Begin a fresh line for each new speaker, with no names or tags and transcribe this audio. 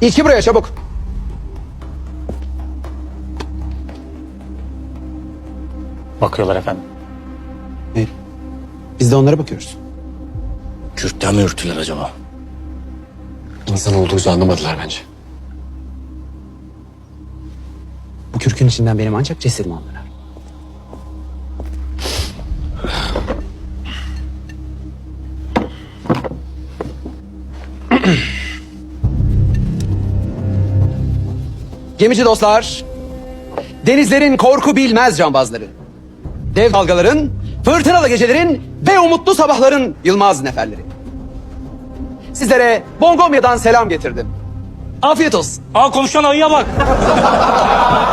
İçki buraya çabuk.
Bakıyorlar efendim.
E, biz de onlara bakıyoruz.
Kürkten mi ürktüler acaba?
İnsan olduğumuzu anlamadılar bence.
Bu kürkün içinden benim ancak cesedimi anlarlar. Gemici dostlar, denizlerin korku bilmez cambazları, dev dalgaların, fırtınalı gecelerin ve umutlu sabahların yılmaz neferleri. Sizlere Bongomya'dan selam getirdim. Afiyet olsun.
Aa konuşan ayıya bak.